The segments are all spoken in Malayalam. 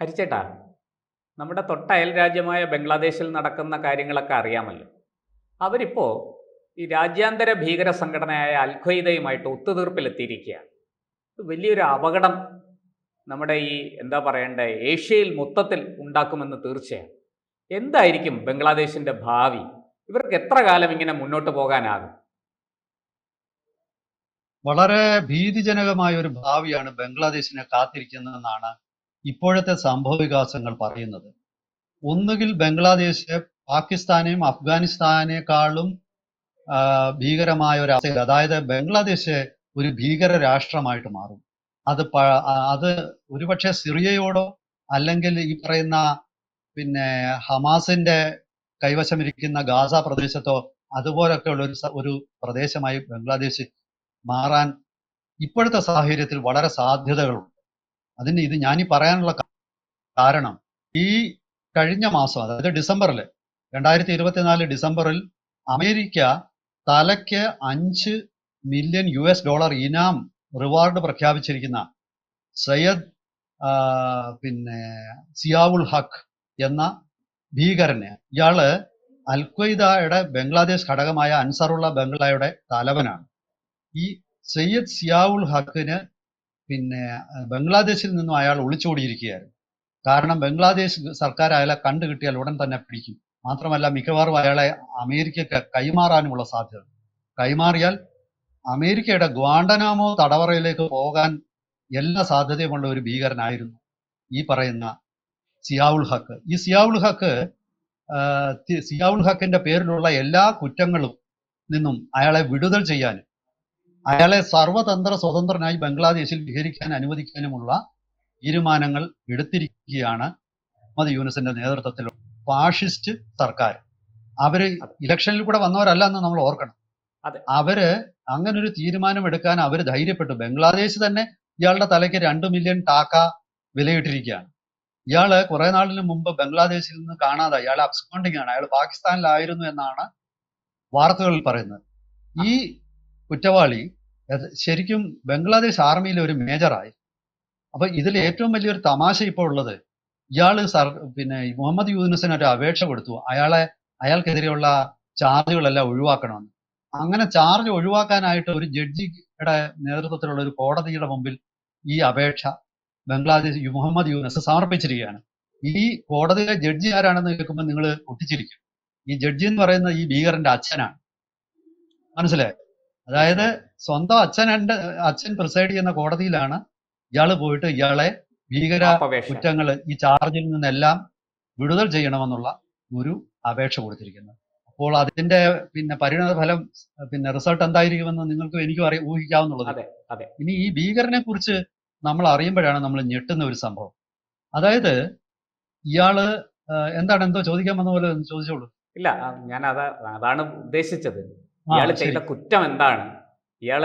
ഹരിച്ചേട്ടാ നമ്മുടെ തൊട്ട അയൽ രാജ്യമായ ബംഗ്ലാദേശിൽ നടക്കുന്ന കാര്യങ്ങളൊക്കെ അറിയാമല്ലോ. അവരിപ്പോൾ ഈ രാജ്യാന്തര ഭീകര സംഘടനയായ അൽഖയ്ദയുമായിട്ട് ഒത്തുതീർപ്പിലെത്തിയിരിക്കുകയാണ്. വലിയൊരു അപകടം നമ്മുടെ ഈ എന്താ പറയണ്ടേ ഏഷ്യയിൽ മൊത്തത്തിൽ ഉണ്ടാക്കുമെന്ന് തീർച്ചയാണ്. എന്തായിരിക്കും ബംഗ്ലാദേശിന്റെ ഭാവി? ഇവർക്ക് എത്ര കാലം ഇങ്ങനെ മുന്നോട്ട് പോകാനാകും? വളരെ ഭീതിജനകമായ ഒരു ഭാവിയാണ് ബംഗ്ലാദേശിനെ കാത്തിരിക്കുന്നതെന്നാണ് ഇപ്പോഴത്തെ സംഭവ വികാസങ്ങൾ പറയുന്നത്. ഒന്നുകിൽ ബംഗ്ലാദേശ് പാകിസ്ഥാനെയും അഫ്ഗാനിസ്ഥാനേക്കാളും ഭീകരമായ ഒരു അവസ്ഥയിൽ അതായത് ബംഗ്ലാദേശ് ഒരു ഭീകര രാഷ്ട്രമായിട്ട് മാറും. അത് അത് ഒരുപക്ഷെ സിറിയയോടോ അല്ലെങ്കിൽ ഈ പറയുന്ന പിന്നെ ഹമാസിന്റെ കൈവശമിരിക്കുന്ന ഗാസ പ്രദേശത്തോ അതുപോലൊക്കെയുള്ള ഒരു ഒരു പ്രദേശമായി ബംഗ്ലാദേശ് മാറാൻ ഇപ്പോഴത്തെ സാഹചര്യത്തിൽ വളരെ സാധ്യതകളുണ്ട്. അതിന് ഇത് ഞാനീ പറയാനുള്ള കാരണം ഈ കഴിഞ്ഞ മാസം അതായത് ഡിസംബറിൽ രണ്ടായിരത്തി ഇരുപത്തിനാല് ഡിസംബറിൽ അമേരിക്ക തലയ്ക്ക് അഞ്ച് മില്യൺ യു എസ് ഡോളർ ഇനാം റിവാർഡ് പ്രഖ്യാപിച്ചിരിക്കുന്ന സയ്യദ് പിന്നെ സിയാവുൽ ഹക്ക് എന്ന ഭീകരന് ഇയാൾ അൽഖ്വയ്ദയുടെ ബംഗ്ലാദേശ് ഘടകമായ അൻസറുള്ള ബംഗ്ലായുടെ തലവനാണ്. ഈ സയ്യദ് സിയാവുൽ ഹക്കിന് പിന്നെ ബംഗ്ലാദേശിൽ നിന്നും അയാൾ ഒളിച്ചോടിയിരിക്കുകയായിരുന്നു. കാരണം ബംഗ്ലാദേശ് സർക്കാർ അയാളെ കണ്ടു കിട്ടിയാൽ ഉടൻ തന്നെ പിടിക്കും. മാത്രമല്ല മിക്കവാറും അയാളെ അമേരിക്കക്ക് കൈമാറാനുമുള്ള സാധ്യത. കൈമാറിയാൽ അമേരിക്കയുടെ ഗ്വാണ്ടനാമോ തടവറയിലേക്ക് പോകാൻ എല്ലാ സാധ്യതയുമുള്ള ഒരു ഭീകരനായിരുന്നു ഈ പറയുന്ന സിയാവുൽ ഹക്ക്. ഈ സിയാവുൽ ഹക്ക് സിയാവുൽ ഹക്കിന്റെ പേരിലുള്ള എല്ലാ കുറ്റങ്ങളും നിന്നും അയാളെ വിടുതൽ ചെയ്യാനും അയാളെ സർവതന്ത്ര സ്വതന്ത്രനായി ബംഗ്ലാദേശിൽ വിഹരിക്കാൻ അനുവദിക്കാനുമുള്ള തീരുമാനങ്ങൾ എടുത്തിരിക്കുകയാണ് മുഹമ്മദ് യൂനസിന്റെ നേതൃത്വത്തിൽ ഫാഷിസ്റ്റ് സർക്കാർ. അവർ ഇലക്ഷനിൽ കൂടെ വന്നവരല്ല എന്ന് നമ്മൾ ഓർക്കണം. അവർ അങ്ങനെ ഒരു തീരുമാനം എടുക്കാൻ അവർ ധൈര്യപ്പെട്ടു. ബംഗ്ലാദേശ് തന്നെ ഇയാളുടെ തലയ്ക്ക് രണ്ട് മില്യൺ ടാക്ക വിലയിട്ടിരിക്കുകയാണ്. ഇയാൾ കുറെ നാളിന് മുമ്പ് ബംഗ്ലാദേശിൽ നിന്ന് കാണാതെ അയാൾ അബ്സ്കോണ്ടിങ് ആണ്. അയാൾ പാകിസ്ഥാനിലായിരുന്നു എന്നാണ് വാർത്തകളിൽ പറയുന്നത്. ഈ കുറ്റവാളി ശരിക്കും ബംഗ്ലാദേശ് ആർമിയിലെ ഒരു മേജറായി. അപ്പൊ ഇതിൽ ഏറ്റവും വലിയൊരു തമാശ ഇപ്പോൾ ഉള്ളത് ഇയാൾ സർ പിന്നെ മുഹമ്മദ് യൂനുസിന് ഒരു അപേക്ഷ കൊടുത്തു. അയാളെ അയാൾക്കെതിരെയുള്ള ചാർജുകളെല്ലാം ഒഴിവാക്കണമെന്ന്. അങ്ങനെ ചാർജ് ഒഴിവാക്കാനായിട്ട് ഒരു ജഡ്ജിയുടെ നേതൃത്വത്തിലുള്ള ഒരു കോടതിയുടെ മുമ്പിൽ ഈ അപേക്ഷ ബംഗ്ലാദേശ് മുഹമ്മദ് യൂനസ് സമർപ്പിച്ചിരിക്കുകയാണ്. ഈ കോടതിയിലെ ജഡ്ജി ആരാണെന്ന് കേൾക്കുമ്പോൾ നിങ്ങൾ ഒട്ടിച്ചിരിക്കും. ഈ ജഡ്ജി എന്ന് പറയുന്നത് ഈ ഭീകരന്റെ അച്ഛനാണ്. മനസ്സിലായോ? അതായത് സ്വന്തം അച്ഛനുണ്ട് അച്ഛൻ പ്രിസൈഡ് ചെയ്യുന്ന കോടതിയിലാണ് ഇയാൾ പോയിട്ട് ഇയാളെ ഭീകര കുറ്റങ്ങൾ ഈ ചാർജിൽ നിന്നെല്ലാം വിടുതൽ ചെയ്യണമെന്നുള്ള ഒരു അപേക്ഷ കൊടുത്തിരിക്കുന്നത് അപ്പോൾ അതിന്റെ പിന്നെ പരിണത ഫലം പിന്നെ റിസൾട്ട് എന്തായിരിക്കുമെന്ന് നിങ്ങൾക്കും എനിക്കും അറിയ ഊഹിക്കാവുന്നുള്ളത് ഇനി ഈ ഭീകരനെ കുറിച്ച് നമ്മൾ അറിയുമ്പോഴാണ് നമ്മൾ ഞെട്ടുന്ന ഒരു സംഭവം. അതായത് ഇയാൾ എന്താണ് എന്തോ ചോദിക്കാൻ വന്ന പോലെ ചോദിച്ചോളൂ. ഇല്ല ഞാൻ അതാ അതാണ് ഉദ്ദേശിച്ചത്. ഇയാൾ. ചെയ്ത കുറ്റം എന്താണ്? ഇയാൾ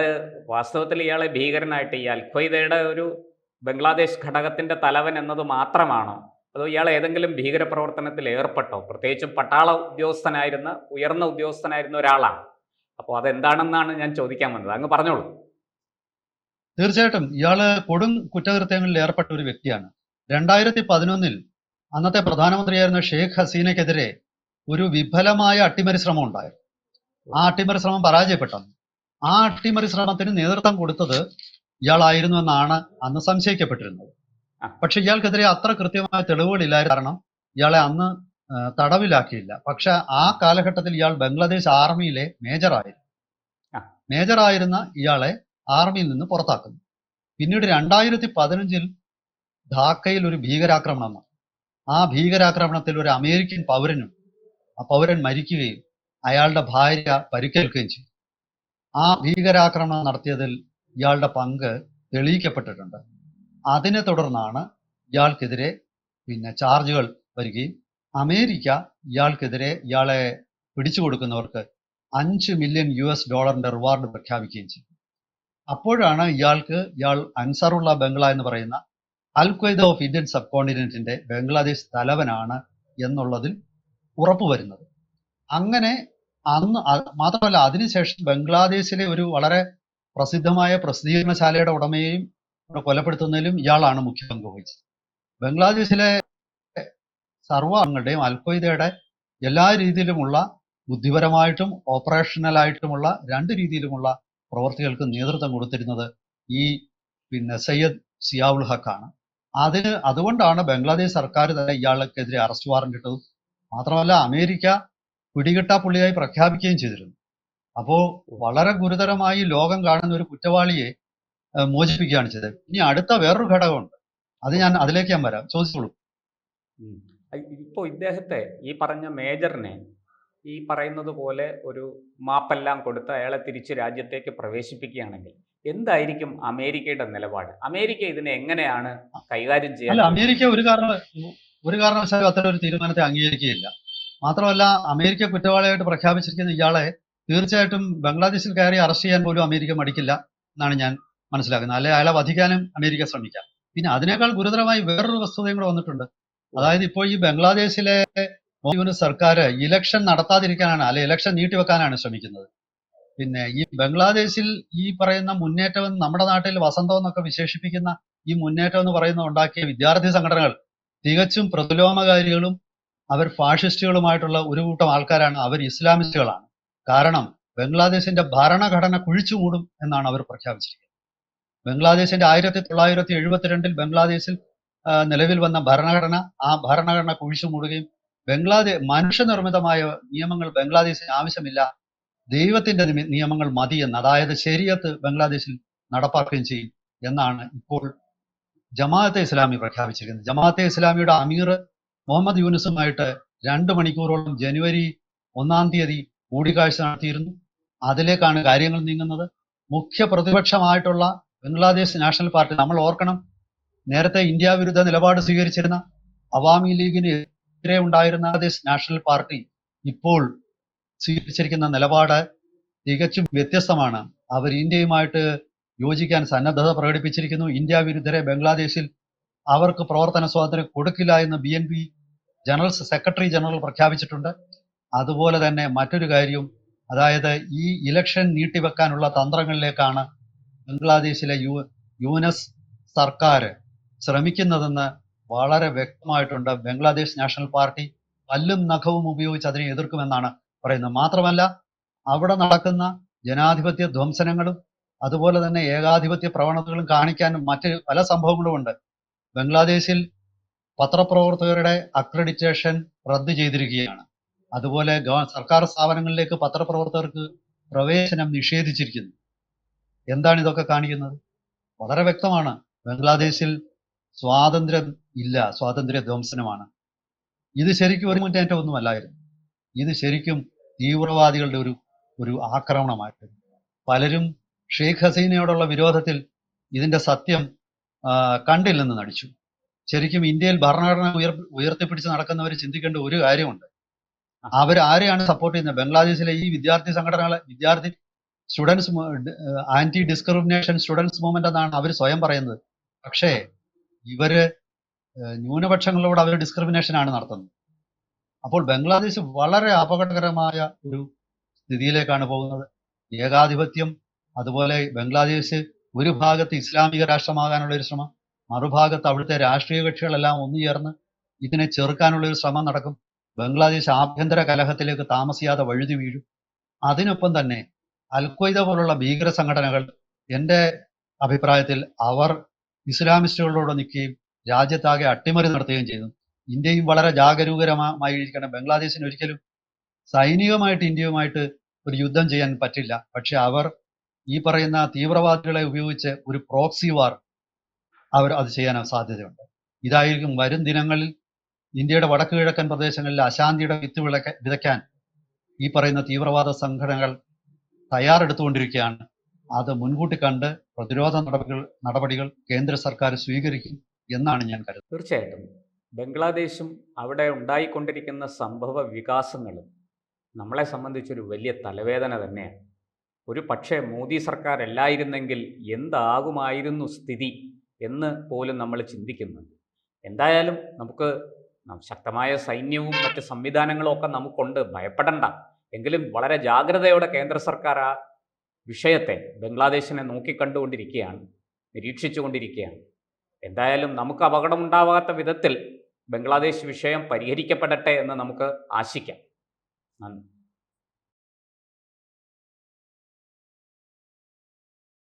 വാസ്തവത്തിൽ ഇയാളെ ഭീകരനായിട്ട് ഈ അൽഖ്വയ്ദയുടെ ഒരു ബംഗ്ലാദേശ് ഘടകത്തിന്റെ തലവൻ എന്നത് മാത്രമാണോ? അതോ ഇയാൾ ഏതെങ്കിലും ഭീകരപ്രവർത്തനത്തിൽ ഏർപ്പെട്ടോ? പ്രത്യേകിച്ചും പട്ടാള ഉദ്യോഗസ്ഥനായിരുന്ന ഉയർന്ന ഉദ്യോഗസ്ഥനായിരുന്ന ഒരാളാണ്. അപ്പോൾ അതെന്താണെന്നാണ് ഞാൻ ചോദിക്കാൻ വന്നത്. അങ്ങ് പറഞ്ഞോളൂ. തീർച്ചയായിട്ടും. ഇയാൾ കൊടും കുറ്റകൃത്യങ്ങളിൽ ഏർപ്പെട്ട ഒരു വ്യക്തിയാണ്. രണ്ടായിരത്തി പതിനൊന്നിൽ അന്നത്തെ പ്രധാനമന്ത്രിയായിരുന്ന ഷെയ്ഖ് ഹസീനയ്ക്കെതിരെ ഒരു വിഫലമായ അട്ടിമറി ശ്രമം ഉണ്ടായിരുന്നു. ആ അട്ടിമറി ശ്രമം പരാജയപ്പെട്ടെന്ന് ആ അട്ടിമറി ശ്രമത്തിന് നേതൃത്വം കൊടുത്തത് ഇയാളായിരുന്നു എന്നാണ് അന്ന് സംശയിക്കപ്പെട്ടിരുന്നത്. പക്ഷെ ഇയാൾക്കെതിരെ അത്ര കൃത്യമായ തെളിവുകളില്ലായിരുന്നു. കാരണം ഇയാളെ അന്ന് തടവിലാക്കിയില്ല. പക്ഷെ ആ കാലഘട്ടത്തിൽ ഇയാൾ ബംഗ്ലാദേശ് ആർമിയിലെ മേജറായിരുന്നു. മേജറായിരുന്ന ഇയാളെ ആർമിയിൽ നിന്ന് പുറത്താക്കുന്നു. പിന്നീട് രണ്ടായിരത്തി പതിനഞ്ചിൽ ധാക്കയിൽ ഒരു ഭീകരാക്രമണം ആ ഭീകരാക്രമണത്തിൽ ഒരു അമേരിക്കൻ പൗരനും ആ പൗരൻ മരിക്കുകയും അയാളുടെ ഭാര്യ പരിക്കേൽക്കുകയും ചെയ്തു. ആ ഭീകരാക്രമണം നടത്തിയതിൽ ഇയാളുടെ പങ്ക് തെളിയിക്കപ്പെട്ടിട്ടുണ്ട്. അതിനെ തുടർന്നാണ് ഇയാൾക്കെതിരെ പിന്നെ ചാർജുകൾ വരികയും അമേരിക്ക ഇയാൾക്കെതിരെ ഇയാളെ പിടിച്ചു കൊടുക്കുന്നവർക്ക് അഞ്ച് മില്യൺ യു എസ് ഡോളറിന്റെ റിവാർഡ് പ്രഖ്യാപിക്കുകയും ചെയ്തു. അപ്പോഴാണ് ഇയാൾക്ക് ഇയാൾ അൻസാറുള്ള ബംഗ്ല എന്ന് പറയുന്ന അൽ ഖ്വയ്ദ ഓഫ് ഇന്ത്യൻ സബ് കോണ്ടിനെന്റിന്റെ ബംഗ്ലാദേശ് തലവനാണ് എന്നുള്ളതിൽ ഉറപ്പ് വരുന്നത് അങ്ങനെ അന്ന് മാത്രമല്ല അതിനുശേഷം ബംഗ്ലാദേശിലെ ഒരു വളരെ പ്രസിദ്ധമായ പ്രസിദ്ധീകരണശാലയുടെ ഉടമയെയും കൊലപ്പെടുത്തുന്നതിലും ഇയാളാണ് മുഖ്യ പങ്ക് വഹിച്ചത്. ബംഗ്ലാദേശിലെ സർവ അംഗങ്ങളുടെയും അൽഖ്വയ്ദയുടെ എല്ലാ രീതിയിലുമുള്ള ബുദ്ധിപരമായിട്ടും ഓപ്പറേഷണലായിട്ടുമുള്ള രണ്ട് രീതിയിലുമുള്ള പ്രവർത്തികൾക്ക് നേതൃത്വം കൊടുത്തിരുന്നത് ഈ പിന്നെ സയ്യദ് സിയാവുൽ ഹക്കാണ് അതിന് അതുകൊണ്ടാണ് ബംഗ്ലാദേശ് സർക്കാർ തന്നെ ഇയാൾക്കെതിരെ അറസ്റ്റ് വാറന്റ് ഇട്ടത് മാത്രമല്ല അമേരിക്ക പിടികിട്ടാ പുള്ളിയായി പ്രഖ്യാപിക്കുകയും ചെയ്തിരുന്നു. അപ്പോൾ വളരെ ഗുരുതരമായി ലോകം കാണുന്ന ഒരു കുറ്റവാളിയെ മോചിപ്പിക്കുകയാണ് ചെയ്തത്. ഇനി അടുത്ത വേറൊരു ഘടകമുണ്ട്. അത് ഞാൻ അതിലേക്ക് ഞാൻ വരാം. ചോദിച്ചോളൂ. ഇപ്പോ ഇപ്പോൾ ഇദ്ദേഹത്തെ ഈ പറഞ്ഞ മേജറിനെ ഈ പറയുന്നത് പോലെ ഒരു മാപ്പെല്ലാം കൊടുത്ത് അയാളെ തിരിച്ച് രാജ്യത്തേക്ക് പ്രവേശിപ്പിക്കുകയാണെങ്കിൽ എന്തായിരിക്കും അമേരിക്കയുടെ നിലപാട്? അമേരിക്ക ഇതിനെ എങ്ങനെയാണ് കൈകാര്യം ചെയ്യുന്നത് അമേരിക്ക ഒരു കാരണം ഒരു കാരണവശാലും അത്തരം ഒരു തീരുമാനത്തെ അംഗീകരിക്കുകയില്ല. മാത്രമല്ല അമേരിക്ക കുറ്റവാളിയായിട്ട് പ്രഖ്യാപിച്ചിരിക്കുന്ന ഇയാളെ തീർച്ചയായിട്ടും ബംഗ്ലാദേശിൽ കയറി അറസ്റ്റ് ചെയ്യാൻ പോലും അമേരിക്ക മടിക്കില്ല എന്നാണ് ഞാൻ മനസ്സിലാക്കുന്നത്. അല്ലെ അയാളെ വധിക്കാനും അമേരിക്ക ശ്രമിക്കാം. പിന്നെ അതിനേക്കാൾ ഗുരുതരമായി വേറൊരു വസ്തുതയും കൂടെ വന്നിട്ടുണ്ട്. അതായത് ഇപ്പോൾ ഈ ബംഗ്ലാദേശിലെ സർക്കാർ ഇലക്ഷൻ നടത്താതിരിക്കാനാണ് അല്ലെ ഇലക്ഷൻ നീട്ടിവെക്കാനാണ് ശ്രമിക്കുന്നത്. പിന്നെ ഈ ബംഗ്ലാദേശിൽ ഈ പറയുന്ന മുന്നേറ്റം നമ്മുടെ നാട്ടിൽ വസന്തം എന്നൊക്കെ വിശേഷിപ്പിക്കുന്ന ഈ മുന്നേറ്റം എന്ന് പറയുന്ന ഉണ്ടാക്കിയ വിദ്യാർത്ഥി സംഘടനകൾ തികച്ചും പ്രതിലോമകാരികളും അവർ ഫാഷിസ്റ്റുകളുമായിട്ടുള്ള ഒരു കൂട്ടം ആൾക്കാരാണ്. അവർ ഇസ്ലാമിസ്റ്റുകളാണ്. കാരണം ബംഗ്ലാദേശിന്റെ ഭരണഘടന കുഴിച്ചു മൂടും എന്നാണ് അവർ പ്രഖ്യാപിച്ചിരിക്കുന്നത്. ബംഗ്ലാദേശിന്റെ ആയിരത്തി തൊള്ളായിരത്തി എഴുപത്തിരണ്ടിൽ ബംഗ്ലാദേശിൽ നിലവിൽ വന്ന ഭരണഘടന ആ ഭരണഘടന കുഴിച്ചു മൂടുകയും ബംഗ്ലാദേശ് മനുഷ്യനിർമ്മിതമായ നിയമങ്ങൾ ബംഗ്ലാദേശിന് ആവശ്യമില്ല. ദൈവത്തിന്റെ നിയമങ്ങൾ മതിയെന്ന് അതായത് ശരിയത്ത് ബംഗ്ലാദേശിൽ നടപ്പാക്കുകയും ചെയ്യും എന്നാണ് ഇപ്പോൾ ജമാഅത്തെ ഇസ്ലാമി പ്രഖ്യാപിച്ചിരിക്കുന്നത്. ജമാഅത്തെ ഇസ്ലാമിയുടെ അമീർ മുഹമ്മദ് യൂനുസുമായിട്ട് രണ്ട് മണിക്കൂറോളം ജനുവരി ഒന്നാം തീയതി കൂടിക്കാഴ്ച നടത്തിയിരുന്നു. അതിലേക്കാണ് കാര്യങ്ങൾ നീങ്ങുന്നത്. മുഖ്യ പ്രതിപക്ഷമായിട്ടുള്ള ബംഗ്ലാദേശ് നാഷണൽ പാർട്ടി നമ്മൾ ഓർക്കണം. നേരത്തെ ഇന്ത്യ വിരുദ്ധ നിലപാട് സ്വീകരിച്ചിരുന്ന അവാമി ലീഗിന് എതിരെ ഉണ്ടായിരുന്ന ബംഗ്ലാദേശ് നാഷണൽ പാർട്ടി ഇപ്പോൾ സ്വീകരിച്ചിരിക്കുന്ന നിലപാട് തികച്ചും വ്യത്യസ്തമാണ്. അവർ ഇന്ത്യയുമായിട്ട് യോജിക്കാൻ സന്നദ്ധത പ്രകടിപ്പിച്ചിരിക്കുന്നു. ഇന്ത്യ വിരുദ്ധരെ ബംഗ്ലാദേശിൽ അവർക്ക് പ്രവർത്തന സ്വാതന്ത്ര്യം കൊടുക്കില്ല എന്ന് B N P general secretary general പ്രഖ്യാപിച്ചിട്ടുണ്ട്. അതുപോലെ തന്നെ മറ്റൊരു കാര്യവും അതായത് ഈ ഇലക്ഷൻ നീട്ടിവെക്കാനുള്ള തന്ത്രങ്ങളിലേക്കാണ് ബംഗ്ലാദേശിലെ യു യൂനസ് സർക്കാർ ശ്രമിക്കുന്നതെന്ന് വളരെ വ്യക്തമായിട്ടുണ്ട്. ബംഗ്ലാദേശ് നാഷണൽ പാർട്ടി പല്ലും നഖവും ഉപയോഗിച്ച് അതിനെ എതിർക്കുമെന്നാണ് പറയുന്നത്. മാത്രമല്ല അവിടെ നടക്കുന്ന ജനാധിപത്യ ധ്വംസനങ്ങളും അതുപോലെ തന്നെ ഏകാധിപത്യ പ്രവണതകളും കാണിക്കാനും മറ്റ് പല സംഭവങ്ങളും ഉണ്ട് ബംഗ്ലാദേശിൽ പത്രപ്രവർത്തകരുടെ അക്രഡിറ്റേഷൻ റദ്ദ് ചെയ്തിരിക്കുകയാണ്. അതുപോലെ സർക്കാർ സ്ഥാപനങ്ങളിലേക്ക് പത്രപ്രവർത്തകർക്ക് പ്രവേശനം നിഷേധിച്ചിരിക്കുന്നു. എന്താണ് ഇതൊക്കെ കാണിക്കുന്നത്? വളരെ വ്യക്തമാണ്. ബംഗ്ലാദേശിൽ സ്വാതന്ത്ര്യം ഇല്ല സ്വാതന്ത്ര്യ ധ്വംസനമാണ്. ഇത് ശരിക്കും ഒരു മുന്നേറ്റം ഒന്നുമല്ലായിരുന്നു. ഇത് ശരിക്കും തീവ്രവാദികളുടെ ഒരു ഒരു ആക്രമണമായിരുന്നു. പലരും ഷെയ്ഖ് ഹസീനയോടുള്ള വിരോധത്തിൽ ഇതിന്റെ സത്യം കണ്ടില്ലെന്ന് നടിച്ചു. ശരിക്കും ഇന്ത്യയിൽ ഭരണഘടന ഉയർ ഉയർത്തിപ്പിടിച്ച് നടക്കുന്നവർ ചിന്തിക്കേണ്ട ഒരു കാര്യമുണ്ട്. അവർ ആരെയാണ് സപ്പോർട്ട് ചെയ്യുന്നത്? ബംഗ്ലാദേശിലെ ഈ വിദ്യാർത്ഥി സംഘടനകളെ വിദ്യാർത്ഥി students anti discrimination students movement എന്നാണ് അവർ സ്വയം പറയുന്നത്. പക്ഷേ ഇവർ ന്യൂനപക്ഷങ്ങളോട് അവർ ഡിസ്ക്രിമിനേഷൻ ആണ് നടത്തുന്നത്. അപ്പോൾ ബംഗ്ലാദേശ് വളരെ അപകടകരമായ ഒരു സ്ഥിതിയിലേക്കാണ് പോകുന്നത്. ഏകാധിപത്യം അതുപോലെ ബംഗ്ലാദേശ് ഒരു ഭാഗത്ത് ഇസ്ലാമിക രാഷ്ട്രമാകാനുള്ള ഒരു ശ്രമം മറുഭാഗത്ത് അവിടുത്തെ രാഷ്ട്രീയ കക്ഷികളെല്ലാം ഒന്നു ചേർന്ന് ഇതിനെ ചെറുക്കാനുള്ള ഒരു ശ്രമം നടക്കും. ബംഗ്ലാദേശ് ആഭ്യന്തര കലഹത്തിലേക്ക് താമസിയാതെ വഴുതി വീഴും. അതിനൊപ്പം തന്നെ അൽക്വയ്ദ പോലുള്ള ഭീകര സംഘടനകൾ എന്റെ അഭിപ്രായത്തിൽ അവർ ഇസ്ലാമിസ്റ്റുകളോട് നിൽക്കുകയും രാജ്യത്താകെ അട്ടിമറി നടത്തുകയും ചെയ്തു. ഇന്ത്യയും വളരെ ജാഗരൂകരമായി ഇരിക്കണം ബംഗ്ലാദേശിന് ഒരിക്കലും സൈനികമായിട്ട് ഇന്ത്യയുമായിട്ട് ഒരു യുദ്ധം ചെയ്യാൻ പറ്റില്ല. പക്ഷെ അവർ ഈ പറയുന്ന തീവ്രവാദികളെ ഉപയോഗിച്ച് ഒരു പ്രോക്സി വാർ അവർ അത് ചെയ്യാൻ സാധ്യതയുണ്ട്. ഇതായിരിക്കും വരും ദിനങ്ങളിൽ ഇന്ത്യയുടെ വടക്കു കിഴക്കൻ പ്രദേശങ്ങളിൽ അശാന്തിയുടെ വിത്ത് വിളക്ക വിതയ്ക്കാൻ ഈ പറയുന്ന തീവ്രവാദ സംഘടനകൾ തയ്യാറെടുത്തുകൊണ്ടിരിക്കുകയാണ്. അത് മുൻകൂട്ടി കണ്ട് പ്രതിരോധ നടപടികൾ നടപടികൾ കേന്ദ്ര സർക്കാർ സ്വീകരിക്കും എന്നാണ് ഞാൻ കരുതുന്നത്. തീർച്ചയായിട്ടും. ബംഗ്ലാദേശും അവിടെ ഉണ്ടായിക്കൊണ്ടിരിക്കുന്ന സംഭവ വികാസങ്ങളും നമ്മളെ സംബന്ധിച്ചൊരു വലിയ തലവേദന തന്നെയാണ്. ഒരു പക്ഷേ മോദി സർക്കാർ അല്ലായിരുന്നെങ്കിൽ എന്താകുമായിരുന്നു സ്ഥിതി എന്ന് പോലും നമ്മൾ ചിന്തിക്കുന്നുണ്ട്. എന്തായാലും നമുക്ക് ശക്തമായ സൈന്യവും മറ്റ് സംവിധാനങ്ങളും ഒക്കെ നമുക്കുണ്ട്. ഭയപ്പെടണ്ട. എങ്കിലും വളരെ ജാഗ്രതയോടെ കേന്ദ്ര സർക്കാർ ആ വിഷയത്തെ ബംഗ്ലാദേശിനെ നോക്കിക്കണ്ടുകൊണ്ടിരിക്കുകയാണ് നിരീക്ഷിച്ചുകൊണ്ടിരിക്കുകയാണ്. എന്തായാലും നമുക്ക് അപകടമുണ്ടാവാത്ത വിധത്തിൽ ബംഗ്ലാദേശ് വിഷയം പരിഹരിക്കപ്പെടട്ടെ എന്ന് നമുക്ക് ആശിക്കാം. നന്ദി.